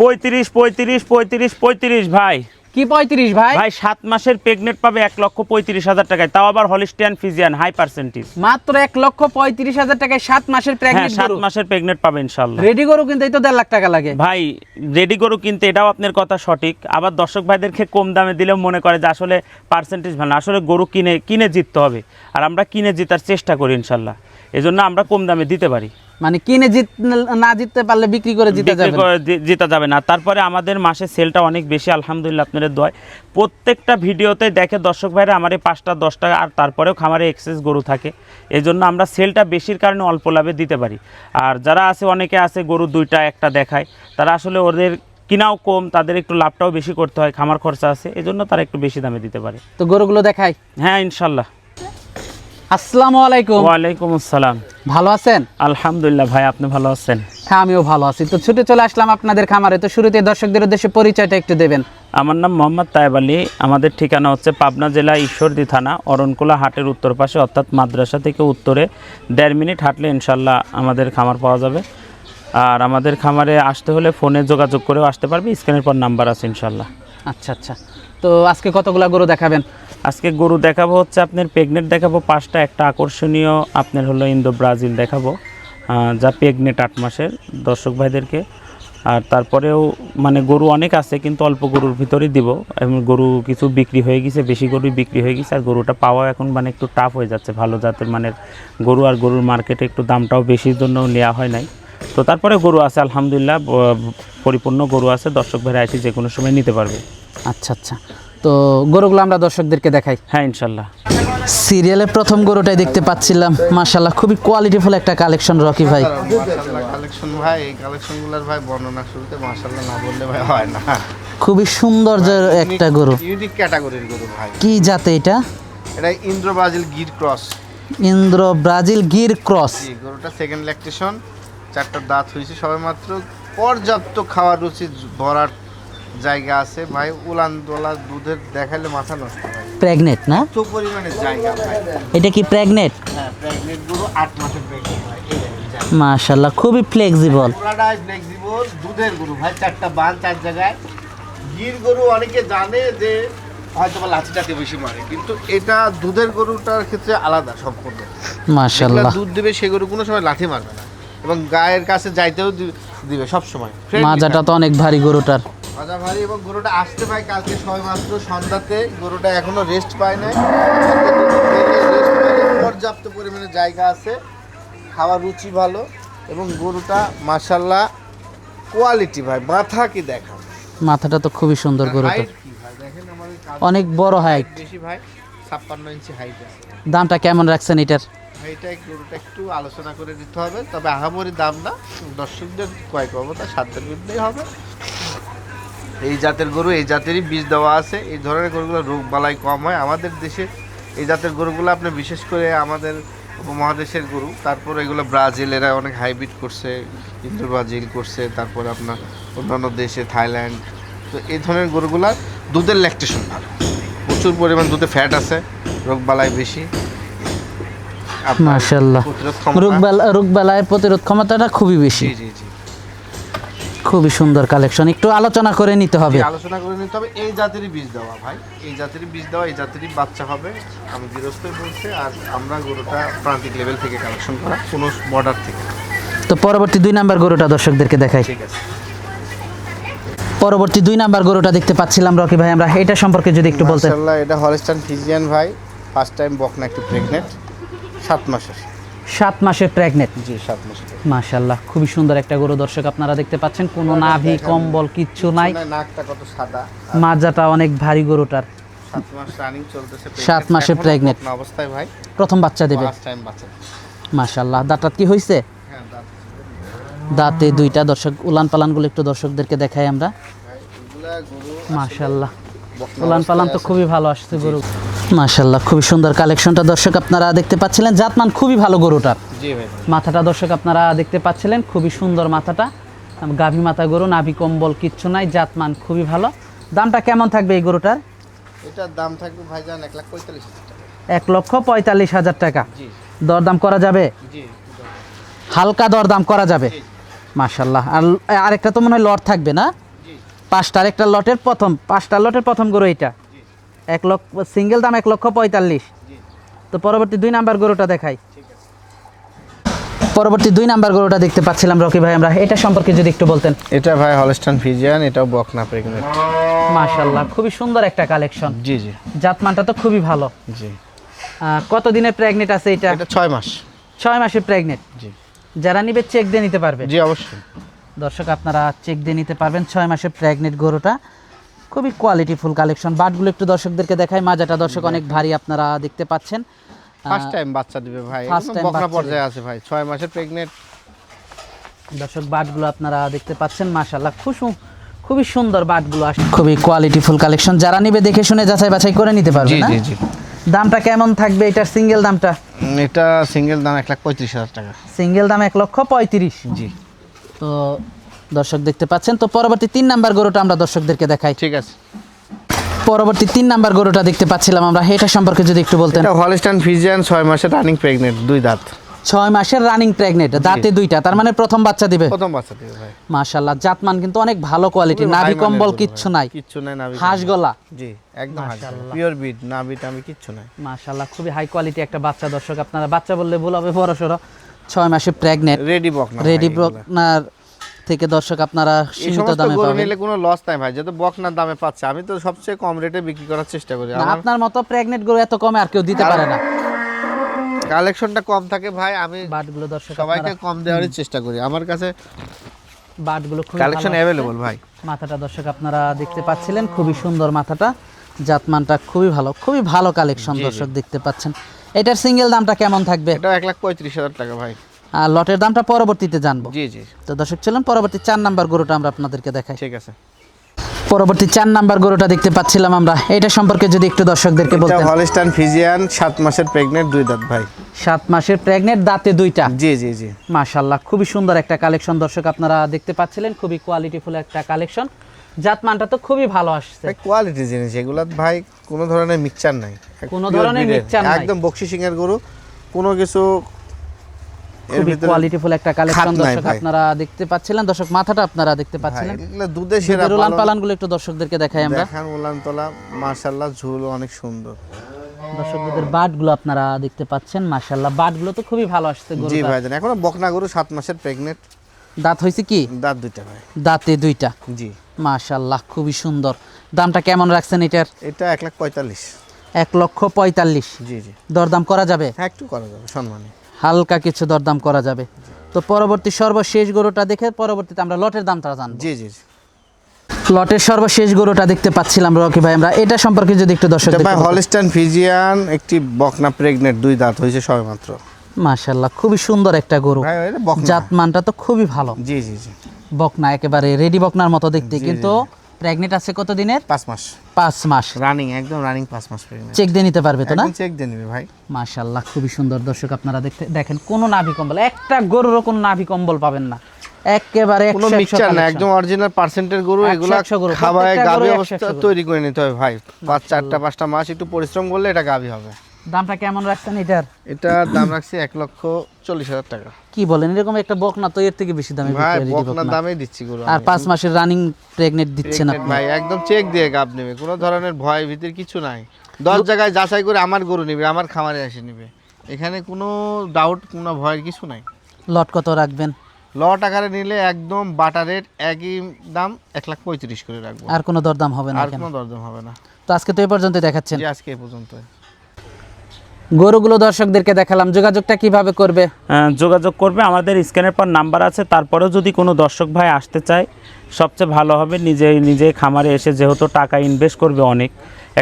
পঁয়ত্রিশ পঁয়ত্রিশ পঁয়ত্রিশ পঁয়ত্রিশ ভাই। কি পঁয়ত্রিশ ভাই? ভাই সাত মাসের প্রেগনেন্ট পাবে এক লক্ষ পঁয়ত্রিশ হাজার টাকায়। তাও আবার হলিস্টিয়ান ফিজিয়ান হাই পার্সেন্টেজ মাত্র এক লক্ষ পঁয়ত্রিশ হাজার টাকায় সাত মাসের হ্যাঁ প্রেগনেন্ট সাত গরু। মাসের প্রেগনেন্ট পাবে ইনশাল্লাহ রেডি গরু কিন্তু এই তো দেড় লাখ টাকা লাগে। ভাই রেডি গরু কিনতে এটাও আপনার কথা সঠিক। আবার দর্শক ভাইদেরকে কম দামে দিলেও মনে করে যে আসলে পার্সেন্টেজ ভালো না। আসলে গরু কিনে কিনে জিততে হবে। আর আমরা কিনে জিতার চেষ্টা করি ইনশাল্লাহ এজন্য আমরা কম দামে দিতে পারি। মানে কিনে জিত না জিততে পারলে বিক্রি করে জিতে যাবে জিতা যাবে না। তারপরে আমাদের মাসে সেলটা অনেক বেশি আলহামদুলিল্লাহ আপনাদের দয় প্রত্যেকটা ভিডিওতে দেখে দর্শক ভাইরা আমার এই পাঁচটা দশটা আর তারপরেও খামারে এক্সেস গরু থাকে। এই জন্য আমরা সেলটা বেশির কারণে অল্প লাভে দিতে পারি। আর যারা আছে অনেকে আছে গরু দুইটা একটা দেখায়। তারা আসলে ওদের কিনাও কম তাদের একটু লাভটাও বেশি করতে হয় খামার খরচা আছে। এই জন্য তারা একটু বেশি দামে দিতে পারে। তো গরুগুলো দেখাই। হ্যাঁ ইনশাল্লাহ। আসসালামু আলাইকুম। ওয়ালাইকুম আসসালাম। ভালো আছেন? আলহামদুলিল্লাহ ভাই আপনি ভালো আছেন? হ্যাঁ আমিও ভালো আছি। তো ছুটে চলে আসলাম আপনাদের খামারে। তো শুরুতে দর্শকদের উদ্দেশ্যে পরিচয়টা একটু দেবেন। আমার নাম মোহাম্মদ তায়েব আলী। আমাদের ঠিকানা হচ্ছে পাবনা জেলা ঈশ্বরদী থানা অরণকুলা হাটের উত্তর পাশে অর্থাৎ মাদ্রাসা থেকে উত্তরে। দেড় মিনিট হাঁটলে ইনশাল্লাহ আমাদের খামার পাওয়া যাবে। আর আমাদের খামারে আসতে হলে ফোনে যোগাযোগ করেও আসতে পারবে। স্ক্রিনের পর নাম্বার আছে ইনশাল্লাহ আচ্ছা আচ্ছা। তো আজকে কতগুলা গরু দেখাবেন? আজকে গরু দেখাবো হচ্ছে আপনার প্রেগনেন্ট দেখাবো, পাঁচটা, একটা আকর্ষণীয় আপনার হলো ইন্দো ব্রাজিল দেখাবো যা প্রেগনেন্ট আট মাসের দর্শক ভাইদেরকে। আর তারপরেও মানে গরু অনেক আছে, কিন্তু অল্প গরুর ভিতরেই দিব। এবং গরু কিছু বিক্রি হয়ে গেছে, বেশি গরুই বিক্রি হয়ে গেছে, আর গরুটা পাওয়া এখন মানে একটু টাফ হয়ে যাচ্ছে, ভালো জাতের মানের গরু, আর গরুর মার্কেটে একটু দামটাও বেশির জন্য নেওয়া হয় নাই। তো তারপরে গরু আছে, আলহামদুলিল্লাহ পরিপূর্ণ গরু আছে, দর্শক ভাইরা এসে যে কোনো সময় নিতে পারবে। আচ্ছা আচ্ছা। তো গরুগুলো আমরা দর্শকদেরকে দেখাই। হ্যাঁ ইনশাল্লাহ। সিরিয়ালের প্রথম গরুটাই দেখতে পাচ্ছিলাম। মাশাল্লাহ খুবই কোয়ালিটি কোয়ালিটিফুল একটা কালেকশন রকি ভাই। কালেকশন ভাই এই কালেকশনগুলোর ভাই বর্ণনা শুরুতে মাশাআল্লাহ না বললে ভাই হয় না। খুবই সৌন্দর্যের একটা গরু। ইউনিক ক্যাটাগরির গরু ভাই। কি জাতে এটা? এটা Indo Brazil Gir cross. Indo Brazil Gir cross. গরুটা সেকেন্ড ল্যাকটেশন চারটা দাঁত হয়েছে সবেমাত্র। পর্যাপ্ত খাওয়ার রুচি ভরার জায়গা আছে। ভাই উলান দোলা দুধের দেখালে মাথা নষ্ট হয়। প্রেগনেট না? এত পরিমাণে জায়গা ভাই। এটা কি প্রেগনেট? হ্যাঁ প্রেগনেন্ট গরু আট মাসের প্রেগনেন্ট ভাই এই দেখেন, যা। মাশাল্লাহ খুবই ফ্লেক্সিবল পুরাটাই ফ্লেক্সিবল দুধের গরু ভাই চারটা বান চার জায়গায়। গির গরু অনেকে জানে যে হয়তো বা লাঠিটাকে বেশি মারে কিন্তু এটা দুধের গরুটার ক্ষেত্রে আলাদা সম্পূর্ণ। যেগুলো মাশাল্লাহ দুধ দিবে সে গরু কোনো সময় লাঠি মারবে না। এবং গায়ের কাছে যাইতেও দিবে সব সময় মাজাটা তো অনেক ভারী গরুটার। মাজা ভারী এবং গরুটা আসতে পায় কালকে ছয় মাত্র সন্ধ্যাতে। গরুটা এখনও রেস্ট পায় নাই। পর্যাপ্ত পরিমাণে জায়গা আছে। খাওয়ার রুচি ভালো এবং গরুটা মাসাল্লাহ কোয়ালিটি ভাই মাথা কি দেখা মাথাটা তো খুবই সুন্দর কাঁধ অনেক বড় হাইট বেশি ভাই ছাপ্পান্ন ইঞ্চি হাইট আছে। দামটা কেমন রাখছেন এটার? এইটা গরুটা একটু আলোচনা করে দিতে হবে তবে আহামরি দাম না। দর্শকদের ক্রয় ক্ষমতা সাধ্যের বিরুদ্ধেই হবে। এই জাতের গরু এই জাতেরই বীজ দেওয়া আছে। এই ধরনের গরুগুলো রোগ বালাই কম হয়। আমাদের দেশে এই জাতের গরুগুলো আপনি বিশেষ করে আমাদের উপমহাদেশের গরু। তারপর এগুলো ব্রাজিল এরা অনেক হাইব্রিড করছে ইন্দো ব্রাজিল করছে তারপর আপনার অন্যান্য দেশে থাইল্যান্ড। তো এই ধরনের গরুগুলা দুধের ল্যাকটেশন ভালো। প্রচুর পরিমাণ দুধে ফ্যাট আছে রোগ বালাই বেশি। মাশাল্লাহ রোগবালা রোগবালায় প্রতিরোধ ক্ষমতাটা খুবই বেশি। জি জি জি। খুবই সুন্দর কালেকশন একটু আলোচনা করে নিতে হবে। আলোচনা করে নিতে হবে এই জাতেরই বীজ দেওয়া ভাই। এই জাতেরই বীজ দেওয়া এই জাতেরই বাচ্চা হবে। আমি গৃহস্থই বলছি আর আমরা গরুটা প্রান্তিক লেভেল থেকে কালেকশন করা কোনো বর্ডার থেকে। তো পরবর্তী দুই নাম্বার গরুটা দর্শকদেরকে দেখাই। ঠিক আছে। পরবর্তী দুই নাম্বার গরুটা দেখতে পাচ্ছিলাম রকি ভাই আমরা এটা সম্পর্কে যদি একটু মাশাআল্লাহ এটা হলস্টাইন ফিজিয়ান ভাই। ফার্স্ট টাইম বকনা একটু প্রেগনেন্ট সাত মাসের। সাত মাসের প্রেগনেন্ট জি সাত মাসের মাশাল্লাহ খুবই সুন্দর একটা গরু দর্শক আপনারা দেখতে পাচ্ছেন। কোনো নাভি কম্বল কিচ্ছু নাই। নাকটা কত সাদা। মাজাটা অনেক ভারী গরুটার। সাত মাস রানিং মাসে এখনও অবস্থায় ভাই। প্রথম বাচ্চা দেবে। মাশাল্লাহ দাঁতটা কি হয়েছে হ্যাঁ দাঁতে দুইটা দর্শক উলান পালানগুলো একটু দর্শকদেরকে দেখাই আমরা। মাশাল্লাহ উলান পালান তো খুবই ভালো আসছে গরু। মাশাল্লাহ খুবই সুন্দর কালেকশনটা। দর্শক আপনারা দেখতে পাচ্ছিলেন জাতমান খুবই ভালো গরুটার মাথাটা দর্শক আপনারা দেখতে পাচ্ছিলেন খুবই সুন্দর মাথাটা। গাভী মাথা গরু নাভি কম্বল কিচ্ছু নাই জাতমান খুবই ভালো। দামটা কেমন থাকবে এই গরুটার? এটার দাম থাকবে ভাইজান এক লাখ পঁয়তাল্লিশ এক লক্ষ পঁয়তাল্লিশ হাজার টাকা। দরদাম করা যাবে? হালকা দরদাম করা যাবে? মাশাল্লাহ আর আরেকটা তো মনে হয় লট থাকবে না? পাঁচটা আরেকটা লটের প্রথম পাঁচটার লটের প্রথম গরু এটা এক লক্ষ সিঙ্গেল দাম এক লক্ষ পঁয়তাল্লিশ। তো পরবর্তী দুই নাম্বার গরুটা দেখাই। পরবর্তী দুই নাম্বার গরুটা দেখতে পাচ্ছিলাম রকি ভাই আমরা। এটা সম্পর্কে যদি একটু বলতেন। এটা ভাই হলস্টান ফিজিয়ান এটাও বকনা প্রেগনেন্ট মাশাল্লাহ খুবই সুন্দর একটা কালেকশন জি জি। জাতমানটা তো খুবই ভালো। জি। কত দিনের প্রেগনেন্ট আছে এটা? এটা ছয় মাস। ছয় মাসের প্রেগনেন্ট জি। যারা নিবে চেক দিয়ে নিতে পারবে। জি অবশ্যই। দর্শক আপনারা চেক দিয়ে নিতে পারবেন ছয় মাসের প্রেগনেন্ট গরুটা। খুবই কোয়ালিটিফুল কালেকশন বাটগুলো একটু দর্শকদেরকে দেখাই মাজাটা দর্শক অনেক ভারী আপনারা দেখতে পাচ্ছেন। ফার্স্ট টাইম বাচ্চা দিবে ভাই time বকনা বাচ্চা পর্যায়ে আছে ভাই ছয় মাসের প্রেগনেন্ট দর্শক বাটগুলো আপনারা দেখতে পাচ্ছেন মাশাল্লাহ খুব সু- খুবই সুন্দর বাটগুলো আসছে। খুবই কোয়ালিটিফুল কালেকশন যারা নিবে দেখে শুনে যাচাই বাছাই করে নিতে পারবে না? জি জি। দামটা কেমন থাকবে? এটার সিঙ্গেল দামটা? এটা সিঙ্গেল দাম এক লাখ পঁয়ত্রিশ হাজার টাকা। সিঙ্গেল দাম এক লক্ষ পঁয়ত্রিশ। জি। তো দর্শক দেখতে পাচ্ছেন। তো পরবর্তী তিন নাম্বার গরুটা আমরা দর্শকদেরকে দেখাই। ঠিক আছে। পরবর্তী তিন নাম্বার গরুটা দেখতে পাচ্ছিলাম আমরা। এটা সম্পর্কে যদি একটু বলতেন। এটা হলস্টান ফিজিয়ান ছয় মাসের রানিং প্রেগনেন্ট দুই দাঁত। ছয় মাসের রানিং প্রেগনেন্ট দাঁতে দুইটা তার মানে প্রথম বাচ্চা দিবে। প্রথম বাচ্চা দিবে ভাই। মাশাল্লাহ জাতমান কিন্তু অনেক ভালো কোয়ালিটি নাভি কম্বল কিচ্ছু নাই। কিচ্ছু নাই নাভি হাঁস গলা। জি একদম মাশাআল্লাহ। পিওর বিট নাভি টাভি কিচ্ছু নাই। মাশাল্লাহ খুবই হাই কোয়ালিটি একটা বাচ্চা দর্শক। আপনারা বাচ্চা বললে ভুল হবে বড় সড়ো। ছয় মাসে প্রেগনেন্ট রেডি বকনা ভাই রেডি এগুলা। থেকে দর্শক আপনারা সীমিত দামে পাবেন। নিলে কোনো লস নাই ভাই। যেহেতু বকনার দামে পাচ্ছে আমি তো সবচেয়ে কম রেটে বিক্রি করার চেষ্টা করি। না, আপনার মতো প্রেগনেন্ট গরু এত কমে আর কেউ দিতে পারে না। কালেকশনটা কম থাকে ভাই আমি বাটগুলো দর্শক সবাইকে কম দেওয়ারই চেষ্টা করি। আমার কাছে বাটগুলো খুব কালেকশন অ্যাভেলেবল ভাই। মাথাটা দর্শক আপনারা দেখতে পাচ্ছিলেন খুবই সুন্দর মাথাটা। জাতমানটা খুবই ভালো খুবই ভালো কালেকশন দর্শক দেখতে পাচ্ছেন। এটার সিঙ্গেল দামটা কেমন থাকবে? এটা এক লাখ পঁয়ত্রিশ হাজার টাকা ভাই। আর লটের দামটা পরবর্তীতে জানব। জি জি। তো দর্শক চলুন পরবর্তী চার নাম্বার গরুটা আমরা আপনাদেরকে দেখাই। ঠিক আছে। পরবর্তী চার নাম্বার গরুটা দেখতে পাচ্ছিলাম আমরা। এটা সম্পর্কে যদি একটু দর্শকদেরকে এটা বলতেন। হলস্টান ফিজিয়ান সাত মাসের প্রেগনেন্ট দুই দাঁত ভাই। সাত মাসের প্রেগনেন্ট দাঁতে দুইটা। জি জি জি। মাশাল্লাহ খুবই সুন্দর একটা কালেকশন দর্শক আপনারা দেখতে পাচ্ছিলেন। খুবই কোয়ালিটিফুল একটা কালেকশন জাতমানটা তো খুবই ভালো আসছে। কোয়ালিটি জিনিস এগুলা ভাই কোনো ধরনের মিক্সচার নাই। কোনো ধরনের mixture নাই। একদম বক্সি সিং এর গরু কোনো কিছু খুবই কোয়ালিটিফুল একটা কালেকশন দর্শক আপনারা দেখতে পাচ্ছিলেন। দর্শক মাথাটা আপনারা দেখতে পাচ্ছিলেন। এগুলা সেরা রোলান পালানগুলো একটু দর্শকদেরকে দেখাই আমরা। দেখান উলান তোলা মাশাআল্লাহ ঝুল অনেক সুন্দর। দর্শকদের বাটগুলো আপনারা দেখতে পাচ্ছেন মাশাল্লাহ বাটগুলো তো খুবই ভালো আসছে জি গরুটা এখনও বকনা গরু সাত মাসের প্রেগনেন্ট দাঁত হয়েছে কি? দাঁত দুইটা ভাই। দাঁতে দুইটা? জি। খুবই সুন্দর। দামটা কেমন রাখছেন এটার? এটা এক লাখ পঁয়তাল্লিশ। এক লক্ষ পঁয়তাল্লিশ। জি জি। দরদাম করা যাবে? হ্যাঁ একটু করা যাবে সম্মানে। হালকা কিছু দরদাম করা যাবে। তো পরবর্তী সর্বশেষ গরুটা দেখে পরবর্তীতে আমরা লটের দামটা জানব। জি জি। লটের সর্বশেষ গরুটা দেখতে পাচ্ছিলাম রকি ভাই। আমরা এটা সম্পর্কে যদি একটু দর্শক ভাই হলস্টাইন ফিজিয়ান একটি বকনা প্রেগনেন্ট দুই দাঁত হয়েছে সবে মাত্র মাশাল্লাহ খুবই সুন্দর একটা গরু। জাতমানটা তো খুবই ভালো। জি জি জি। বকনা একেবারে রেডি বকনার মতো দেখতে। কিন্তু প্রেগনেন্ট আছে কত দিনের পাঁচ মাস। পাঁচ মাস। রানিং একদম রানিং পাঁচ মাস প্রেগনেন্ট চেক দিয়ে নিতে পারবে তো না? চেক দিয়ে নিবে ভাই। মাশাল্লাহ খুবই সুন্দর দর্শক আপনারা দেখতে দেখেন কোনো নাভি কম্বল একটা গরুরও কোনো নাভি কম্বল পাবেন না। একেবারে কোনো মিক্সচার না একদম অরিজিনাল পার্সেন্টের গরু এগুলা গরুই একশো অবস্থা তৈরি করে নিতে হবে ভাই। পাঁচ চারটা পাঁচটা মাস একটু পরিশ্রম করলে এটা গাভী হবে। দামটা কেমন রাখছেন এটার? এটা দাম রাখছি এক লক্ষ চল্লিশ হাজার টাকা। কি বলেন এরকম একটা বকনা তো এর থেকে বেশি দামে ভাই বকনা। দামেই দিচ্ছি গরু আর পাঁচ মাসের রানিং প্রেগনেন্ট দিচ্ছেন Pregnant আপনি। ভাই একদম চেক দিয়ে গাব নেবে কোনো ধরনের ভয় ভীতির কিছু নাই। দশ জায়গায় যাচাই করে আমার গরু নিবে আমার খামারে এসে নিবে। এখানে কোনো ডাউট কোনো ভয়ের কিছু নাই। লট কত রাখবেন? লট আকারে নিলে একদম বাটারের একই দাম এক লাখ পঁয়ত্রিশ করে রাখব। আর কোনো দরদাম হবে না আর কোনো দরদাম হবে না। তো আজকে তো এই পর্যন্ত দেখাচ্ছেন। আজকে এই পর্যন্ত গরুগুলো দর্শকদেরকে দেখালাম। যোগাযোগটা কীভাবে করবে? যোগাযোগ করবে। আমাদের স্ক্যানের পর নাম্বার আছে। তারপরেও যদি কোনো দর্শক ভাই আসতে চায়, সবচেয়ে ভালো হবে নিজে নিজে খামারে এসে যেহেতু টাকা ইনভেস্ট করবে অনেক,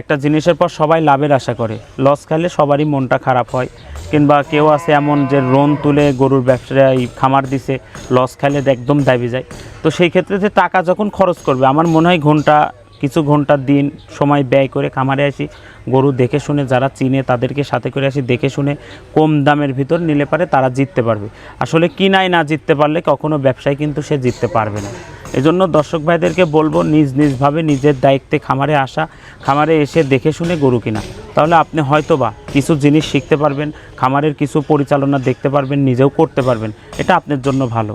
একটা জিনিসের পর সবাই লাভের আশা করে। লস খাইলে সবারই মনটা খারাপ হয়। কিংবা কেউ আছে এমন যে লোন তুলে গরুর ব্যবসায় খামার দিছে লস খাইলে একদম দাবি যায়। তো সেই ক্ষেত্রে যে টাকা যখন খরচ করবে, আমার মনে হয় ঘণ্টা কিছু ঘণ্টার দিন সময় ব্যয় করে খামারে আসি, গরু দেখে শুনে যারা চিনে তাদেরকে সাথে করে আসি, দেখে শুনে কম দামের ভিতর নিলে পারে তারা জিততে পারবে। আসলে কিনাই না জিততে পারলে কখনো ব্যবসায় কিন্তু সে জিততে পারবে না। এজন্য দর্শক ভাইদেরকে বলব, নিজ নিজভাবে নিজের দায়িত্বে খামারে আসা, খামারে এসে দেখে শুনে গরু কিনা। তাহলে আপনি হয়তো বা কিছু জিনিস শিখতে পারবেন, খামারের কিছু পরিচালনা দেখতে পারবেন, নিজেও করতে পারবেন। এটা আপনার জন্য ভালো।